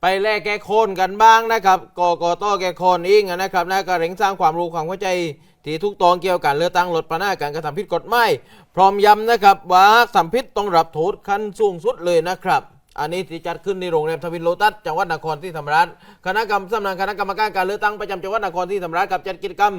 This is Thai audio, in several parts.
ไปแลกแก้โคนกันบ้างนะครับกกตแก้โคนอิงนะครับนะก็เร่งสร้างความรู้ความเข้าใจที่ทุกตองเกี่ยวกับการเลือกตั้งลดปัญหาการกระทำผิดกฎหมายพร้อมย้ำนะครับว่าสัมผิดต้องรับโทษขั้นสูงสุดเลยนะครับ อันนี้ที่จัดขึ้นในโรงแรมทวินโลตัสจังหวัดนครศรีธรรมราชคณะกรรมสำนักคณะกรรมการการเลือกตั้งประจำจังหวัดนครศรีธรรมราชกับจัดกิจกรรม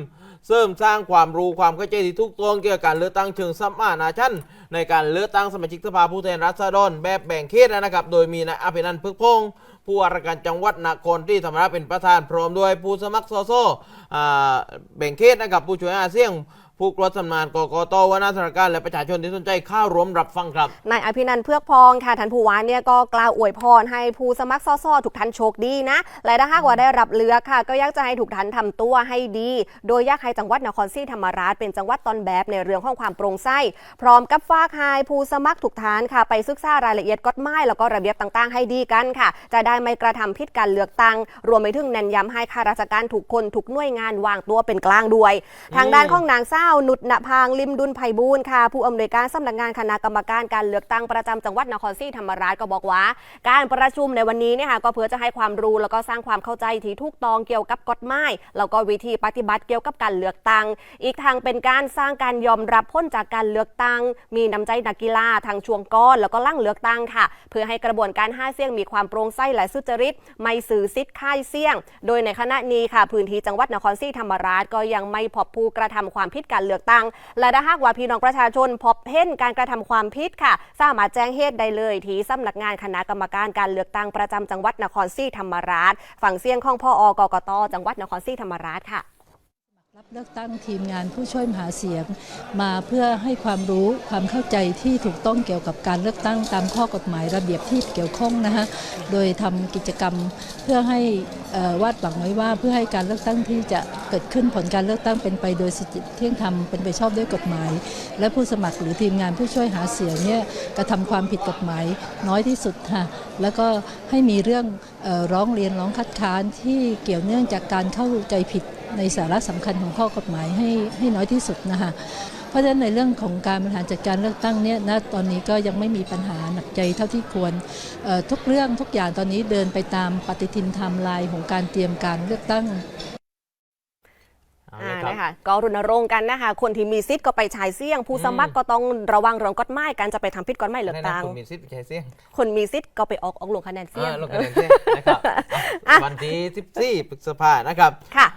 เสริมสร้างความรู้ความเข้าใจที่ทุกตรงเกี่ยวกับการเลือกตั้งเชิงสมานาชันในการเลือกตั้งสมาชิกสภาผู้แทนราษฎรแบบแบ่งเขตนะครับ โดยมีนายอภินันท์พึกพงศ์ผู้ว่าราชการจังหวัดนครศรีธรรมราชเป็นประธานพร้อมด้วยผู้สมัครสสอ่แบ่งเขตนะครับผู้ช่วยอาเซียง ผู้กรดสำนานกกตวนาสถานการและประชาชนที่สนใจเข้าร่วมรับฟังครับ นายอภินันท์เพือกพองค่ะท่านผู้ว่าเนี่ยก็กล่าวอวยพรให้ผู้สมัครสสทุกท่านโชคดีนะ และถ้าหากว่าได้รับเลือกค่ะ ก็อยากจะให้ทุกท่านทำตัวให้ดี โดยอยากให้จังหวัดนครศรีธรรมราชเป็นจังหวัดต้นแบบในเรื่องของความโปร่งใสพร้อมกับฝากให้ผู้สมัครทุกท่านค่ะ ไปศึกษารายละเอียดกฎหมายแล้วก็ระเบียบต่างๆ ให้ดีกันค่ะ จะได้ไม่กระทำผิดการเลือกตั้งรวมไปถึงเน้นย้ำให้ข้าราชการทุกคนทุกหน่วยงานวางตัวเป็นกลางด้วย ทางด้านของนางเศร้าวนุชณพางลิมดุลไพบูลค่ะ ผู้อำนวยการสำนักงานคณะกรรมการการเลือกตั้งประจำจังหวัดนครศรีธรรมราชก็บอกว่า การประชุมในวันนี้เนี่ยค่ะก็เพื่อจะให้ความรู้แล้วก็สร้างความเข้าใจที่ถูกต้องเกี่ยวกับกฎหมายแล้วก็วิธีปฏิบัติเกี่ยวกับการเลือกตั้ง อีกทางเป็นการสร้างการยอมรับพ้นจากการเลือกตั้ง มีน้ำใจนักกีฬาทางช่วงก้อนแล้วก็ล่างเลือกตั้งค่ะ เพื่อให้กระบวนการห้าเสี่ยงมีความโปร่งใสและสุจริตไม่สื่อซิดค่ายเสี่ยง โดยในขณะนี้ค่ะพื้นที่จังหวัดนครศรีธรรมราชก็ยังไม่พบผู้กระทำความผิดการเลือกตั้ง และถ้าหากว่าพี่น้องประชาชนพบเห็นการกระทำความผิดค่ะ สามารถแจ้งเหตุได้เลยที่สำนักงานคณะกรรมการการเลือกตั้งประจำจังหวัดนครศรีธรรมราช ฝั่งเสียงของพ่ออกกตจังหวัดนครศรีธรรมราชค่ะ รับเลือกตั้งทีมงานผู้ช่วยมหาเสียงมาเพื่อให้ความรู้ความเข้าใจที่ถูกต้องเกี่ยวกับการเลือกตั้งตามข้อกฎหมายระเบียบที่เกี่ยวข้องนะคะโดยทำกิจกรรมเพื่อให้วาดหวังไว้ว่าเพื่อให้การเลือกตั้งที่จะเกิดขึ้นผลการเลือกตั้งเป็นไปโดยสุจริตเที่ยงธรรมเป็นไปชอบด้วยกฎหมาย และผู้สมัครหรือทีมงานผู้ช่วยหาเสียงเนี่ยกระทำความผิดกฎหมายน้อยที่สุดค่ะแล้วก็ให้มีเรื่องร้องเรียนร้องคัดค้านที่เกี่ยวเนื่องจากการเข้าใจผิด ในสาระสำคัญของข้อกฎหมายให้ให้น้อยที่สุดนะคะเพราะฉะนั้นในเรื่องของการบริหารจัดการเลือกตั้งเนี่ยณตอนนี้ก็ยังไม่มีปัญหาหนักใจเท่าที่ควรเอ่อทุกเรื่องทุกอย่างตอนนี้เดินไปตามปฏิทินไทม์ไลน์ของการเตรียมการเลือกตั้งเอาอ่าละครับนะคะก็รณรงค์กันนะคะคนที่มีสิทธิ์ก็ไปฉายเสี่ยง ผู้สมัครก็ต้องระวังเรื่องกฎหมายการจะไปทำผิดกฎหมายเลือกแนะตั้งนำคุณมีสิทธิ์ไปใช้เสียงคนมีสิทธิ์ก็ไปออกออกลงคะแนนเสี่ยงอ่าลงคะแนนเสียงนะครับอะวันที่14พฤษภานะครับค่ะ